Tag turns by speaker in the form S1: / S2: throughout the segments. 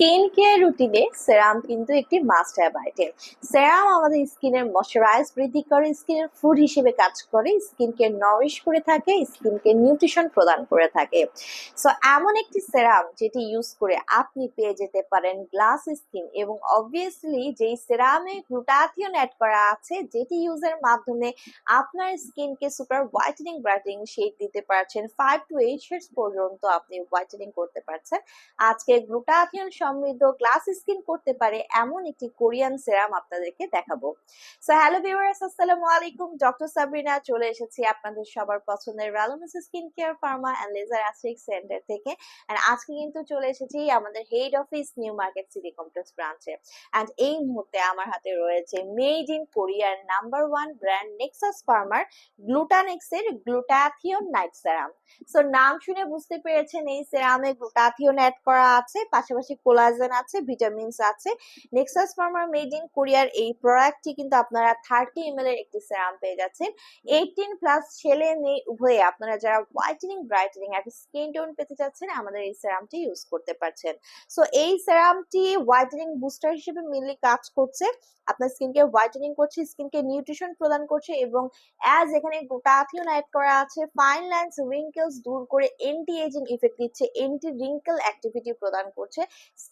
S1: Skin care রুটিনে সেরাম কিন্তু একটি মাস্ট হ্যাভ আইটেম সেরাম আমাদের স্কিনের ময়শ্চারাইজ বৃদ্ধি করে স্কিনের ফুড হিসেবে কাজ করে স্কিনকে নরিশ করে থাকে স্কিনকে নিউট্রিশন প্রদান করে থাকে। সো এমন একটি সেরাম যেটি ইউজ করে আপনি পেয়ে যেতে পারেন গ্লাস স্কিন এবং অবভিয়াসলি যেই সেরামে গ্লুটাথিয়ন অ্যাড করা আছে, যেটি ইউজের মাধ্যমে আপনার স্কিনকে সুপার হোয়াইটেনিং ব্রাইটেনিং শেড দিতে পারছেন। ফাইভ টু এইট শেডস পর্যন্ত আপনি হোয়াইটেনিং করতে পারছেন। আজকে গ্লুটাথিয়ন সমৃদ্ধ গ্লাস স্কিন করতে পারে এমন একটি কোরিয়ান সেরাম আপনাদেরকে দেখাবো। সো হ্যালো ভিউয়ার্স আসসালামু আলাইকুম। ডক্টর সাবরিনা চলে এসেছি আপনাদের সবার পছন্দের ভ্যালোমিস skin care pharma and laser aesthetic centre থেকে। অ্যান্ড আজকে কিন্তু চলে এসেছি আমাদের head office new market city complex ব্রাঞ্চে অ্যান্ড এই মুহূর্তে আমার হাতে রয়েছে মেড ইন কোরিয়ার নাম্বার ওয়ান ব্র্যান্ড নেক্সাস ফার্মার গ্লুটানেক্সের গ্লুটাথিয়ন নাইট সেরাম সো নাম শুনে বুঝতে পেরেছেন এই সেরামে গ্লুটাথিয়ন অ্যাড করা আছে। পাশাপাশি কোলাজেন আছে ভিটামিনস আছে। নেক্সাস ফার্মার মেড ইন কোরিয়ার এই প্রোডাক্টটি কিন্তু আপনারা থার্টি এম এর একটি সেরাম পেয়ে যাচ্ছেন। এইটিন প্লাস ছেলে মেয়ে উভয়ে আপনারা যারা হোয়াইটেনিং ব্রাইটেনিং একটা স্কিন টোন পেতে চাচ্ছেন, আমাদের এই সেরামটি ইউজ করতে পারছেন। সো এই সেরামটি হোয়াইটেনিং বুস্টার হিসেবে মেনলি কাজ করছে। আপনার স্কিনকে হোয়াইটেনিং করছে স্কিনকে নিউট্রিশন প্রদান করছে এবং অ্যাজ এখানে গ্লুটাথিয়ন অ্যাড করা আছে ফাইন লাইন্স রিঙ্কেলস দূর করে এন্টি এজিং ইফেক্ট দিচ্ছে এন্টি রিঙ্কেল অ্যাক্টিভিটি প্রদান করছে।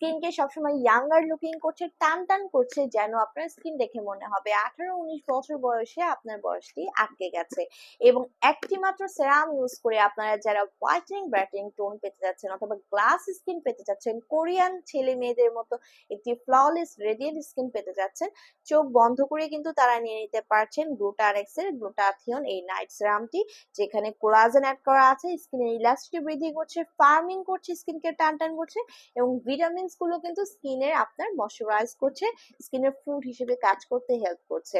S1: স্কিনকে সবসময় ইয়াঙ্গার লুকিং করছে, টান টান করছে যেন আপনার স্কিন দেখে মনে হবে। আঠারো উনিশ বছর বয়সে আপনার বয়সটি আটকে গেছে। এবং একটি মাত্র সেরাম ইউজ করে আপনারা যারা হোয়াইটেনিং ব্রাইটেনিং টোন পেতে যাচ্ছেন অথবা গ্লাস স্কিন পেতে যাচ্ছেন, কোরিয়ান ছেলে মেয়েদের মতো একটি ফ্ললেস রেডিয়েন্ট স্কিন পেতে যাচ্ছেন, চোখ বন্ধ করে কিন্তু তারা নিয়ে নিতে পারছেন গ্লুটারেক্স এর গ্লুটাথিয়ন এই নাইট সেরামটি যেখানে কোলাজেন অ্যাড করা আছে স্কিনের ইলাস্টিটি বৃদ্ধি করছে ফার্মিং করছে স্কিনকে টান টান করছে এবং ভিটামিনসগুলো কিন্তু স্কিনের আপনার ময়শ্চারাইজ করছে স্কিনের ফুড হিসেবে কাজ করতে হেল্প করছে।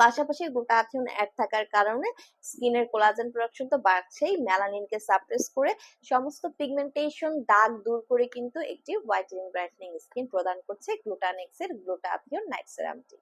S1: পাশাপাশি গ্লুটাথিয়ন অ্যাড থাকার কারণে স্কিনের কোলাজেন প্রোডাকশন তো বাড়ছেই মেলানিনকে সাপ্রেস করে সমস্ত পিগমেন্টেশন দাগ দূর করে কিন্তু একটি হোয়াইটেনিং ব্রাইটনিং স্কিন প্রদান করছে গ্লুটানেক্স এর গ্লুটাথিয়ন নাইট সেরামটি